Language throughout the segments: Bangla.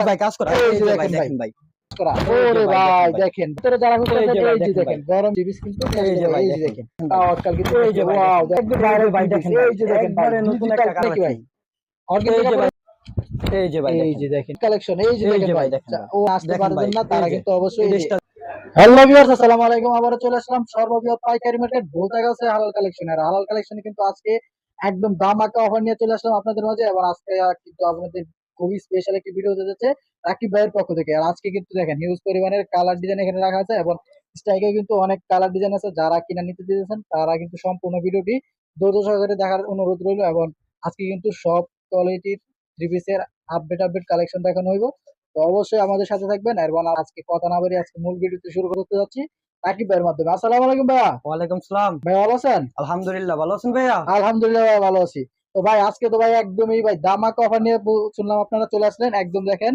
ভাই কাজ করা এই যে দেখেন ভাই করা ওরে ভাই, ভাই দেখেন ভিতরে যারা খুঁজতেছে এই যে ভাই, এই যে দেখেন দেখেন গরম জিবিস কিন্তু এই যে ভাই, দেখেন। দেখেন তাও আজকাল কিন্তু এই যে ওয়াও একদম এই ভাই, দেখেন এই যে দেখেন একবারে নতুন একটা নাকি ভাই কালেকশন Organic এই যে কাপড়- ভাই এই যে ভাই এই যে দেখেন কালেকশন এই যে দেখেন ভাই ভাই, দেখেন ভাই। ও আসতে পারবেন না তারা কিন্তু অবশ্যই হ্যালো ভিউয়ার্স আসসালামু আলাইকুম চলে আসলাম সর্ববৃহৎ পাইকারি মার্কেট বলতে গেছে হালাল কালেকশন আর হালাল কালেকশনে কিন্তু আজকে একদম দাম আঁকা অফার নিয়ে চলে আসলাম আপনাদের মাঝে এবং আজকে কিন্তু আপনাদের খুবই স্পেশাল একটি ভিডিও হতে যাচ্ছে রাকিব ভাইয়ের পক্ষ থেকে। আর আজকে কিন্তু দেখেন হিউজ পরিমাণের কালার ডিজাইন এখানে রাখা আছে এবং স্ট্রাইকে কিন্তু অনেক কালার ডিজাইন আছে। যারা কিনা নিতে দিতেছেন তারা কিন্তু সম্পূর্ণ ভিডিওটি ধৈর্য সহকারে দেখার অনুরোধ রইল এবং আজকে কিন্তু সব কোয়ালিটির থ্রি পিসের আপডেট আপডেট কালেকশন দেখানো হইব। তো অবশ্যই আমাদের সাথে থাকবেন। এবং আজকে কথা না বাড়িয়ে আজকে মূল ভিডিওতে শুরু করতে যাচ্ছি রাকিব ভাইয়ের মাধ্যমে। আসসালামু আলাইকুম ভাইয়া। ওয়ালাইকুম সালাম। ভাই ভালো আছেন? আলহামদুলিল্লাহ ভালো আছেন ভাইয়া? আলহামদুলিল্লাহ ভাই ভালো আছি। তো ভাই আজকে তো ভাই একদমই ভাই দামাক অফার নিয়ে শুনলাম আপনারা চলে আসলেন। একদম দেখেন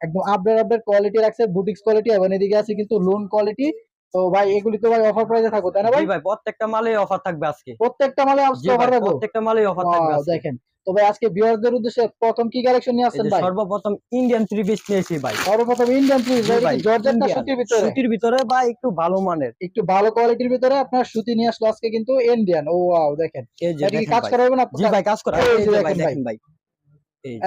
একদম আপডেট আপডেট কোয়ালিটি রাখছে বুটিক্স কোয়ালিটি এবং এদিকে আছে কিন্তু লোন কোয়ালিটি তো ভাই এগুলি তো ভাই অফার প্রাইসে থাকো তাই না ভাই? ভাই প্রত্যেকটা মালে অফার থাকবে আজকে। প্রত্যেকটা মালে অফার থাকবে। প্রত্যেকটা মালে অফার থাকবে দেখেন তো ভাই আজকে ভিউয়ারদের উদ্দেশ্যে প্রথম কি কালেকশন নিয়ে আসছেন ভাই? সর্বপ্রথম ইন্ডিয়ান থ্রি পিস নিয়েছি ভাই। সর্বপ্রথম ইন্ডিয়ান থ্রি পিস জর্জেটটা সুতির ভিতরে? সুতির ভিতরে বা একটু ভালো মানের। একটু ভালো কোয়ালিটির ভিতরে আপনার সুতি নিয়ে আসলো আজকে কিন্তু ইন্ডিয়ান ও ওয়াও দেখেন। এই যে কাজ। করা হবে না জি ভাই কাজ করা এই দেখেন ভাই।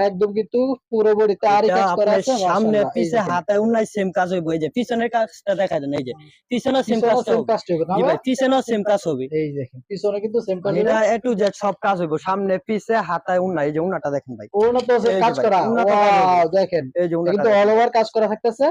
একদম কিন্তু পুরো বডিতে আরই কাজ করা আছে সামনে পিছে হাতে উন্নাই সেম কাজ হইব এই যে পিছনের কাজটা দেখা যায় না এই যে পিছনে সেম কাজ হবে। জি ভাই? ভাই? সেম কাজ হবে। এই দেখেন পিছনে কিন্তু সেম কাজ এটা এ টু জেড সব কাজ হইব সামনে পিছে হাতে উন্নয় এই যে উন্নয়টা দেখেন ভাই। ওনা তো কাজ করা। ওয়াও দেখেন। এই যে এটা কিন্তু অল ওভার কাজ করা থাকতেছে।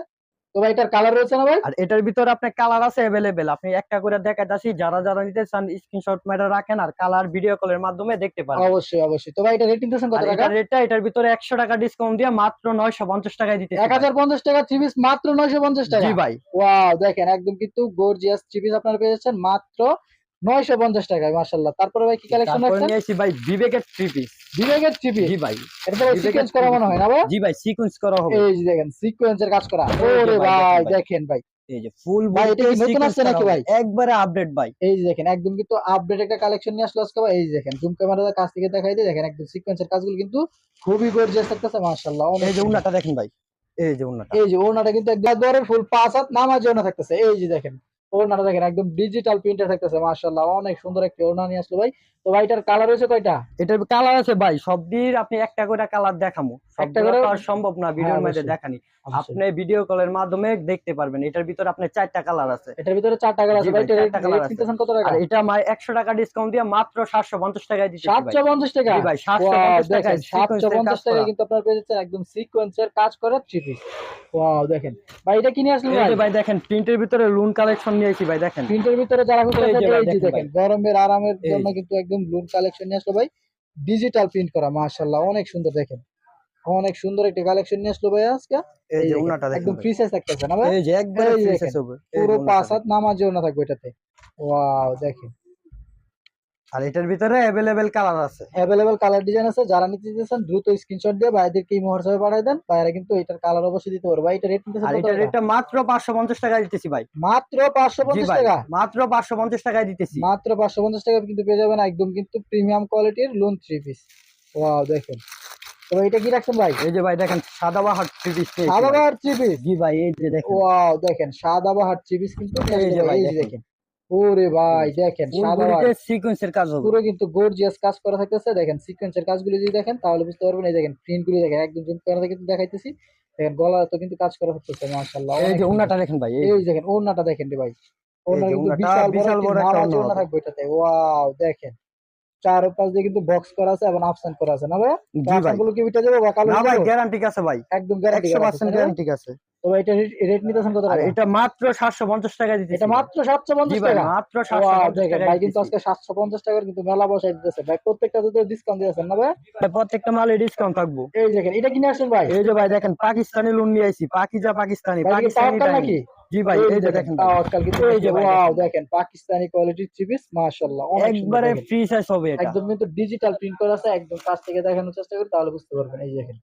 তো ভাই এটার কালার রয়েছে না ভাই আর এটার ভিতরে আপনার কালার আছে अवेलेबल আপনি একটা করে দেখাইতাছি যারা যারা নিতে চান স্ক্রিনশট মেরে রাখেন আর কালার ভিডিও কলের মাধ্যমে দেখতে পারবেন অবশ্যই অবশ্যই তো ভাই এটা রেটিং দিতেছেন কত আর টাকা এটার রেটটা এটার ভিতরে 100 টাকা ডিসকাউন্ট দিয়ে মাত্র 950 টাকায় দিতে এক হাজার পঞ্চাশ টাকা থ্রি পিস মাত্র নয়শো পঞ্চাশ টাকা জি ভাই ওয়াও দেখেন একদম কিন্তু গর্জিয়াস থ্রি পিস আপনারা পেয়ে যাচ্ছেন মাত্র নয়শো পঞ্চাশ টাকায় মাশাল্লাহ তারপরে ভাই কি কালেকশন নিয়েছি ভাই বিবেকের থ্রি পিস বিবেকের থ্রি পিস জি ভাই। বিবেকের সিকোয়েন্স করা মনে হয় না ভাই জি ভাই সিকোয়েন্স করা হবে। এই যে দেখেন সিকোয়েন্সের কাজ করা। ওরে ভাই, দেখেন ভাই। এই যে ফুল ভাই, এটা কি নতুন আসছে নাকি ভাই? একবারে আপডেট ভাই। এই যে দেখেন একদম কিন্তু আপডেট একটা কালেকশন নিয়ে আসলো আজকে ভাই। এই যে দেখেন জুম ক্যামেরার কাছ থেকে দেখাই দিই দেখেন একদম সিকোয়েন্সের কাজগুলো কিন্তু খুবই গর্জিয়াস থাকতেছে মাশাআল্লাহ। এই যে উন্নাটা দেখেন ভাই। এই যে উন্নাটা এই যে কিন্তু একদম ফুল পাঁচ হাত নামাজ ওনা থাকতেছে। এই যে দেখেন ওনাটা দেখেন একদম ডিজিটাল প্রিন্টার থাকতেছে মাশাআল্লাহ অনেক সুন্দর একটা ওনা নিয়ে আসলো ভাই। তো ভাই এটার কালার হয়েছে কয়টা? এটার কালার আছে ভাই সব দিন আপনি একটা করে কালার দেখামো। একটা করে- আর সম্ভব না ভিডিওর হ্যাঁ, মধ্যে দেখানি। আপনি ভিডিও কলের মাধ্যমে দেখতে পারবেন এটার ভিতরে আপনার চারটা কালার আছে। এটার ভিতরে চারটা কালার আছে ভাই এটা colour আছে। কত টাকা? আর এটা আমার একশো টাকা ডিসকাউন্ট দিয়ে মাত্র সাতশো পঞ্চাশ টাকায় দিচ্ছি সাতশো পঞ্চাশ টাকা? ভাই সাতশো Wow, পঞ্চাশ দেখেন টাকায় সাতশো sequence এর কাজ টাকা করা। কিন্তু আপনার পেয়ে যাচ্ছেন একদম সিকোয়েন্সের কাজ করা থ্রি পিস ওয়াও দেখেন। ভাই এটা কিনে আসলেন ভাই? ভাই দেখেন প্রিন্টের ভিতরে লুন কালেকশন নিয়েছি ভাই দেখেন। প্রিন্টের ভিতরে যারা খুঁজতে এই যে ভাই, এই যে দেখেন দেখেন গরমের আরামের জন্য কিন্তু একদম ব্লুর কালেকশন নিয়ে আসলো ভাই। ডিজিটাল প্রিন্ট করা মাশাআল্লাহ অনেক সুন্দর দেখেন। অনেক সুন্দর একটা কালেকশন নিয়ে আসলো ভাই আজকে। এই যে দেখেন, দেখেন একদম ফ্রি সাইজ থাকতেছে না ভাই? এই যে একবারে এই যে free দেখেন, size হবে। পুরো উন্নাটা পাঁচ দেখেন। হাত নামাজেও না থাকবে এটাতে। ওয়াও দেখেন। আর এটার ভিতরে অ্যাভেলেবেল কালার আছে। অ্যাভেলেবল কালার ডিজাইন আছে যারা নিতে চাইছেন দ্রুত স্ক্রিনশট দিয়ে ভাইদেরকে এই হোয়াটসঅ্যাপে পাঠিয়ে দেন ভাইরা কিন্তু এটার কালার অবশ্যই দিতে পারবে। ভাই এটা রেট আর টাকা? রেটটা মাত্র পাঁচশো পঞ্চাশ টাকা দিতেছি ভাই। মাত্র পাঁচশো জি পঞ্চাশ ভাই টাকা? মাত্র পাঁচশো পঞ্চাশ টাকায় দিতেছি। মাত্র পাঁচশো পঞ্চাশ টাকা কিন্তু পেয়ে যাবেন একদম কিন্তু প্রিমিয়াম কোয়ালিটির লোন থ্রি পিস ওয়াও দেখেন। তো এটা কি রাখছেন ভাই? এই যে ভাই দেখেন সাদা বাহার থ্রি পিস সাদা বাহার থ্রি পিস জি ভাই এই যে দেখেন। ওয়াও দেখেন সাদা বাহার থ্রি পিস কিন্তু এই যে ভাই, দেখেন। ওরে ভাই দেখেন সিকোয়েন্সের কাজ হবে। পুরো কিন্তু গর্জিয়াস কাজ করা থাকতেছে। দেখেন সিকোয়েন্সের কাজগুলো যদি দেখেন তাহলে বুঝতে পারবেন এই দেখেন দেখেন একদম জুম করে কিন্তু দেখাইতেছি। দেখেন গলা তো কিন্তু কাজ করা মাশাআল্লাহ এই যে। দেখেন ভাই এই দেখেন দেখেন রে ভাই। কিন্তু বিশাল বিশাল বড় একটা। থাকবে এটাতে। ওয়াও দেখেন। চার দিয়ে কিন্তু বক্স করা আছে এবং করা আছে না ভাই ভাই। গুলো কি বিটা যাবে বা কালো না ভাই গ্যারান্টি আছে ভাই? একদম গ্যারান্টি আছে। তো এটা রেট নিতেছেন কত টাকা? এটা মাত্র সাতশো পঞ্চাশ টাকা দিতেছি এটা মাত্র সাতশো জি পঞ্চাশ ভাই টাকা? মাত্র টাকা ভাই কিন্তু আজকে সাতশো পঞ্চাশ টাকার কিন্তু মেলা বসাই দিতেছে। ভাই প্রত্যেকটা তো ডিসকাউন্ট দিয়েছেন না ভাই? প্রত্যেকটা মালে ডিসকাউন্ট থাকব। এই দেখেন এটা কিনে আসছেন ভাই। এই যে ভাই দেখেন পাকিস্তানি লুন নিয়ে আইছি। পাকিজা পাকিস্তানি পাকিস্তানি নাকি? জি ভাই এই যে দেখেন। তাওয়াক্কাল কিন্তু এই যে ওয়াও দেখেন। পাকিস্তানি কোয়ালিটির থ্রি পিস মাশাআল্লাহ একবারে ফ্রি সাইজ হবে এটা। একদম কিন্তু ডিজিটাল প্রিন্ট করা আছে একদম কাছ থেকে দেখানোর চেষ্টা করি তাহলে বুঝতে পারবেন এই যে দেখেন।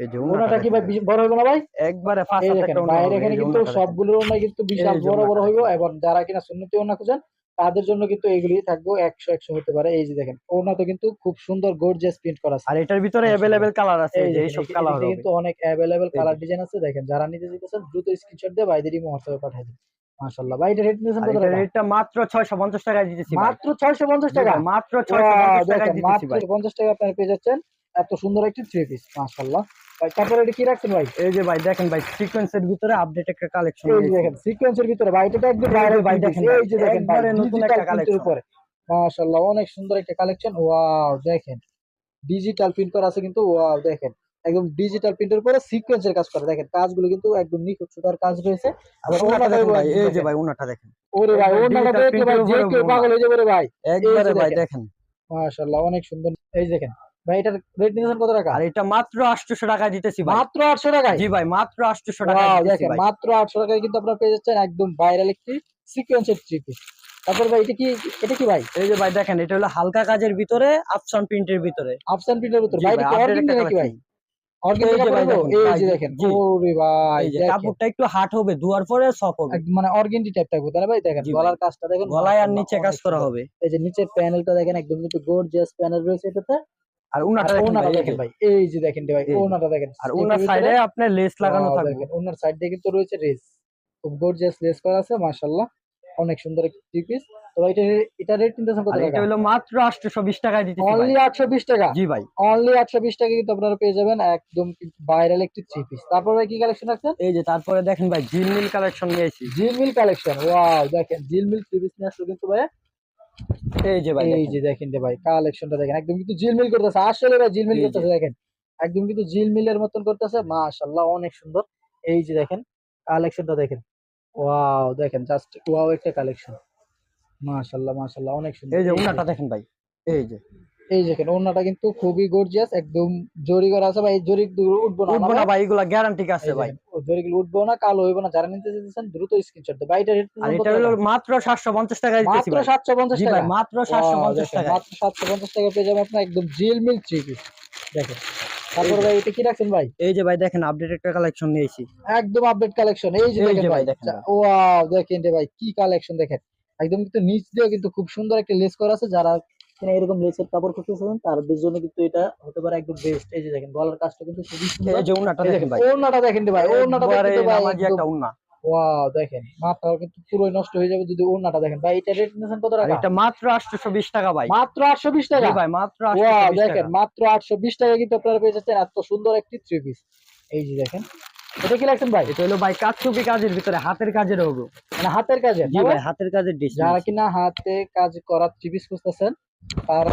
এই যে ওনাটা কি ভাই বড় হবে না ভাই? একবারে ফার্স্ট এই একটা দেখেন উন্না এখানে কিন্তু উন্নাটা দেখেন। কিন্তু বিশাল বড় বড় ওড়নাটা এবং যারা কিনা সুন্নতি ওনা খুঁজেন তাদের জন্য কিন্তু এগুলি থাকবে একশো একশো হতে পারে। এই যে দেখেন ওনাতে কিন্তু খুব সুন্দর গর্জিয়াস প্রিন্ট করা আছে। আর এটার ভিতরে। অ্যাভেলেবেল কালার আছে এই যে এইসব কালার হবে। কিন্তু অনেক এই কালার ডিজাইন আছে। দেখেন যারা নিতে যেতেছেন দ্রুত স্ক্রিনশট দিয়ে বাইদের ইমো হোয়াটসঅ্যাপে পাঠিয়ে দিন। মাশাআল্লাহ। ভাই এটা রেট নিয়েছেন কত টাকা? রেটটা মাত্র 650 টাকায় দিতেছি মাত্র ছয়শো পঞ্চাশ জি টাকা? মাত্র 650 টাকায় দিতেছি মাত্র ভাই। পঞ্চাশ টাকা আপনারা পেয়ে যাচ্ছেন। এত সুন্দর একটি থ্রি পিস মাশাআল্লাহ। ভাই তারপরে এটা কি রাখছেন ভাই? এই যে ভাই দেখেন ভাই সিকোয়েন্সের ভিতরে আপডেট একটা কালেকশন এই যে দেখেন সিকোয়েন্সের ভিতরে ভাই এটা একদম ভাই দেখেন এই যে দেখেন ভাই নতুন একটা collection। উপরে। মাশাআল্লাহ অনেক সুন্দর একটা কালেকশন ওয়াও দেখেন। ডিজিটাল প্রিন্ট করা আছে কিন্তু ওয়াও দেখেন। একদম ডিজিটাল প্রিন্টের উপরে সিকোয়েন্সের কাজ করা। দেখেন কাজগুলো কিন্তু একদম নিখুঁত সুতার কাজ রয়েছে। ভাই এই যে ভাই ওনাটা দেখেন। ওরে ভাই ওনাটা ভাই যে কেউ পাগল হয়ে যাবে রে ভাই। একবারে ভাই দেখেন। দেখেন। মাশাআল্লাহ অনেক সুন্দর। এই দেখেন ভাই এটার রেট নিয়েছেন কত টাকা? আর এটা মাত্র 800 টাকায় দিতেছি ভাই। মাত্র আটশো টাকায়? জি ভাই মাত্র 800 টাকায় দিতেছি দেখেন ভাই। মাত্র আটশো টাকায় কিন্তু আপনারা পেয়ে যাচ্ছেন একদম ভাইরাল একটি সিকোয়েন্সের থ্রি পিস তারপর ভাই এটা কি এটা কি ভাই? এই যে ভাই দেখেন এটা হলো হালকা কাজের ভিতরে আফসান প্রিন্টের ভিতরে। আফসান প্রিন্টের ভিতর। ভাই এটা নাকি ভাই। কাপড়টা একটু হার্ড হবে ধোয়ার পরে হবে। মানে অর্গেন্ডি টাইপ থাকবে তাই ভাই? দেখেন গলার কাজটা দেখেন গলায় আর নিচে কাজ করা হবে। এই যে নিচের প্যানেলটা দেখেন একদম কিন্তু গর্জিয়াস প্যানেল রয়েছে এটাতে। আর দেখেন ওনাটা ভাই, এই দেখেন। যে। ভাই এই যে দেখেন ভাই ওনাটা দেখেন। আর ওনার সাইডে আপনার লেস লাগানো থাকবে। ওনার সাইড কিন্তু রয়েছে রেস খুব গর্জিয়াস লেস করা আছে মাশাআল্লাহ। অনেক সুন্দর একটি পিস তো ভাই এটা এটা রেট নিতেছেন কত আর এটা হলো মাত্র 820 টাকায় দিতেছি ভাই। অনলি 820 টাকা? জি ভাই। অনলি 820 টাকা কিন্তু আপনারা পেয়ে যাবেন একদম কিন্তু ভাইরাল একটি থ্রি পিস তারপর ভাই কি কালেকশন রাখছেন এই যে তারপরে দেখেন ভাই জিলমিল কালেকশন নিয়েছি জিলমিল কালেকশন ওয়াও দেখেন জিলমিল থ্রি পিস নিয়ে আসলো কিন্তু ভাই এই যে ভাই এই যে দেখেন রে ভাই কালেকশনটা দেখেন একদম কিন্তু জিলমিল করতেছে। আসলে ভাই জিলমিল করতেছে দেখেন। একদম কিন্তু জিলমিলের মতন করতেছে মাশাআল্লাহ অনেক সুন্দর। এই যে দেখেন কালেকশনটা দেখেন। ওয়াও দেখেন জাস্ট ওয়াও একটা কালেকশন মাশাআল্লাহ মাশাআল্লাহ অনেক সুন্দর। এই যে। উনাটা দেখেন ভাই। এই যে। এই দেখেন ওন্নাটা কিন্তু খুবই গর্জিয়াস একদম জরি করা আছে ভাই জরি উঠবো না উঠবো না ভাই এগুলা গ্যারান্টি আছে ভাই। দেখেন, ও জরিগুলো উঠবো না কালো হইবো না যারা নিতে চাইছেন দ্রুত স্ক্রিনশট দেন। ভাই এটা আর এটা হলো মাত্র 750 টাকায় দিতেছি মাত্র 750 টাকা? মাত্র Wow, 750 টাকা মাত্র 750 টাকা পেয়ে যাবেন আপনার একদম জিলমিল থ্রি পিস দেখেন তারপর ভাই এটা কি রাখছেন ভাই? এই যে ভাই দেখেন আপডেট একটা কালেকশন নিয়েছি। একদম আপডেট কালেকশন এই যে দেখেন ভাই। ওয়াও দেখেন রে ভাই কি কালেকশন দেখেন। একদম কিন্তু নিচ দিয়ে কিন্তু খুব সুন্দর একটা লেস করা আছে যারা কিনা এরকম লেসের কাপড় খুঁজতেছেন তাদের জন্য কিন্তু এটা হতে পারে একদম বেস্ট এই যে দেখেন গলার কাজটা কিন্তু খুবই সুন্দর এই যে এই দেখেন ভাই। ওড়নাটা দেখেন ভাই একবারে দেখেন ভাই নামাজি একদম একটা উন্না। ওয়াও দেখেন মাথাও কিন্তু পুরোই নষ্ট হয়ে যাবে যদি ওড়নাটা দেখেন। ভাই এটা রেট নিয়েছেন কত টাকা? এটা মাত্র 820 টাকা ভাই। মাত্র 820 টাকা? ভাই মাত্র ওয়াও 820 দেখেন মাত্র 820 টাকা কিন্তু আপনারা পেয়ে যাচ্ছেন। এত সুন্দর একটি থ্রি পিস এই যে দেখেন এটা কি লাগছেন ভাই? এটা হলো ভাই কাঠচুপি কাজের ভিতরে হাতের কাজের হবে মানে হাতের কাজের? জি ভাই হাতের কাজের ডিশ যারা কিনা হাতে কাজ করার থ্রি পিস খুঁজতেছেন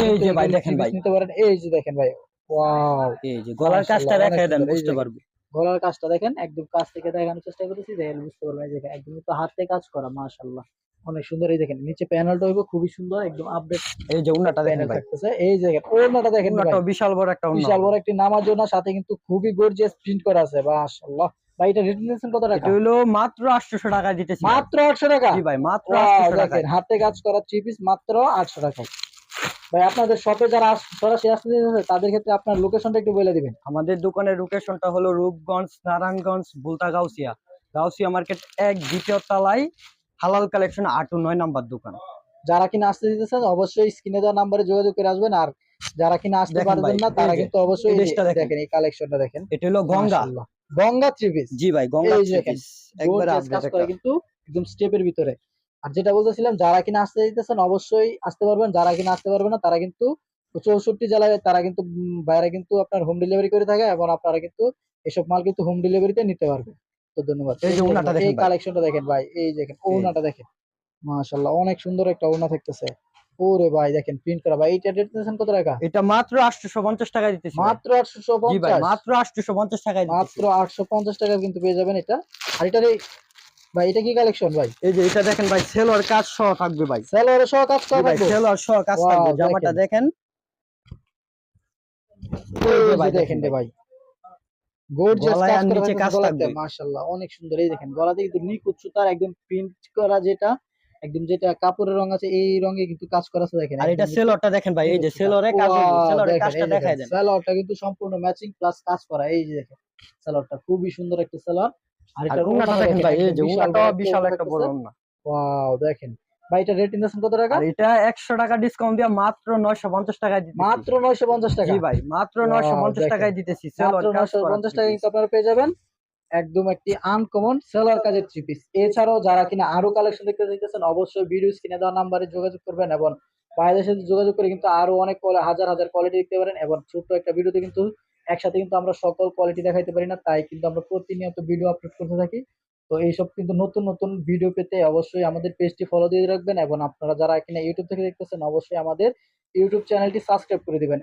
এই যে ভাই দেখেন ভাই। নিতে পারেন। এই যে দেখেন ভাই ওয়াও। এই যে গলার কাজটা দেখায় দেন বুঝতে পারবে। গলার কাজটা দেখেন একদম কাছ থেকে দেখানোর চেষ্টা করেছি দেখেন বুঝতে পারবেন দেখেন একদম তো হাতে কাজ করা মাশাআল্লাহ অনেক সুন্দর। এই দেখেন নিচে প্যানেলটা হইব খুবই সুন্দর একদম আপডেট এই যে উনাটা দেখেন ভাই। এই যে দেখেন দেখেন ভাই। বিশাল বড় একটা উন্না। বিশাল বড় একটি নামাজ জন্য সাথে কিন্তু খুবই গর্জিয়াস প্রিন্ট করা আছে মাশাআল্লাহ ভাই এটা রেট নিয়েছেন কত টাকা? এটা হলো মাত্র 800 টাকা দিতেছি মাত্র 800 টাকা? জি ভাই মাত্র 800 টাকা হাতে কাজ করা থ্রি পিস মাত্র 800 টাকায়। ভাই আপনাদের শপে যারা সরাসরি আসতে চাইছে তাদের ক্ষেত্রে আপনার লোকেশনটা একটু বলে দিবেন। আমাদের দোকানের লোকেশনটা হলো রূপগঞ্জ নারায়ণগঞ্জ বুলতা গাউসিয়া গাউসিয়া মার্কেট এক দ্বিতীয় তলায় হালাল কালেকশন আট ও নয় নাম্বার দোকান। যারা কিনা আসতে দিতেছেন অবশ্যই স্ক্রিনে দেওয়া নাম্বারে যোগাযোগ করে আসবেন আর যারা কিনা আসতে পারবেন না তারা কিন্তু অবশ্যই দেখেন। এই কালেকশনটা দেখেন। এটা হলো গঙ্গা। গঙ্গা থ্রি পিস জি ভাই গঙ্গা দেখেন, piece, একবারে কিন্তু একদম স্টেপের ভিতরে। আর যেটা বলতেছিলাম যারা কিনা আসতে দিতেছেন অবশ্যই আসতে পারবেন যারা কিনা আসতে পারবে না তারা কিন্তু চৌষট্টি জেলায় তারা কিন্তু বাইরে কিন্তু আপনার হোম ডেলিভারি করে থাকে এবং আপনারা কিন্তু এসব মাল কিন্তু হোম ডেলিভারিতে নিতে পারবেন। তো ধন্যবাদ। এই। কালেকশনটা দেখেন ভাই। এই দেখেন ওড়নাটা দেখেন। মাশাআল্লাহ অনেক সুন্দর একটা ওড়না থাকতেছে। ওরে ভাই দেখেন প্রিন্ট করা ভাই এইটা রেট নিয়েছেন কত টাকা? এটা মাত্র 850 টাকা দিতেছি মাত্র আটশো জি ভাই মাত্র 850 টাকায় দিতেছি মাত্র আটশো পঞ্চাশ টাকা কিন্তু পেয়ে যাবেন এটা। আর এটার ভাই এটা কি কালেকশন ভাই? এই যে এটা দেখেন ভাই সেলোয়ার কাজ সহ থাকবে ভাই। সেলোয়ারে সহ কাজ ভাই থাকবে? সেলোয়ার সহ কাজ থাকবে জামাটা দেখেন। ভাই দেখেন রে ভাই। গর্জিয়াস কাজ নিচে কাজ থাকবে। মাশাআল্লাহ অনেক সুন্দর। এই দেখেন গলাতে কিন্তু নিখুঁত সুতার একদম প্রিন্ট করা যেটা একদম যেটা কাপড়ের রং আছে এই রঙে কিন্তু কাজ করা আছে দেখেন। আর এটা দেখেন ভাই এই যে সেলোয়ারে কাজ সেলোয়ারের কাজটা দেখায় দেন। সালোয়ারটা কিন্তু সম্পূর্ণ ম্যাচিং প্লাস কাজ করা এই যে দেখেন খুবই সুন্দর একটা সালোয়ার। আর আর এটা উন্নাটা দেখেন ভাই? এই যে উন্নাটা বিশাল একটা বড় উন্না ওয়াও দেখেন। ভাই এটা রেট নিতেছেন কত টাকা? আর এটা একশো টাকা ডিসকাউন্ট দিয়ে মাত্র নয়শো পঞ্চাশ টাকায় দিতেছি। মাত্র নয়শো পঞ্চাশ টাকা? জি ভাই মাত্র Wow, নয়শো পঞ্চাশ দেখেন। টাকায় দিতেছি। মাত্র কাজ নয়শো করা পঞ্চাশ three টাকা piece। কিন্তু আপনারা পেয়ে যাবেন একদম একটি আনকমন সেলার কাজের থ্রি পিস এছাড়াও যারা কিনা আরও কালেকশন দেখতে চাইতেছেন অবশ্যই ভিডিও স্ক্রিনে দেওয়া নাম্বারে যোগাযোগ করবেন এবং বাইরের সাথে যোগাযোগ করে কিন্তু আরও অনেক হাজার হাজার কোয়ালিটি দেখতে পারেন এবং ছোট্ট একটা ভিডিওতে কিন্তু একসাথে কিন্তু আমরা সকল কোয়ালিটি দেখাইতে পারি না, তাই কিন্তু আমরা প্রতিনিয়ত ভিডিও আপলোড করতে থাকি। তো এইসব কিন্তু নতুন নতুন ভিডিও পেতে অবশ্যই আমাদের পেজটি ফলো দিয়ে রাখবেন এবং আপনারা যারা এখানে ইউটিউব থেকে দেখতেছেন, অবশ্যই আমাদের ইউটিউব চ্যানেলটি সাবস্ক্রাইব করে দিবেন।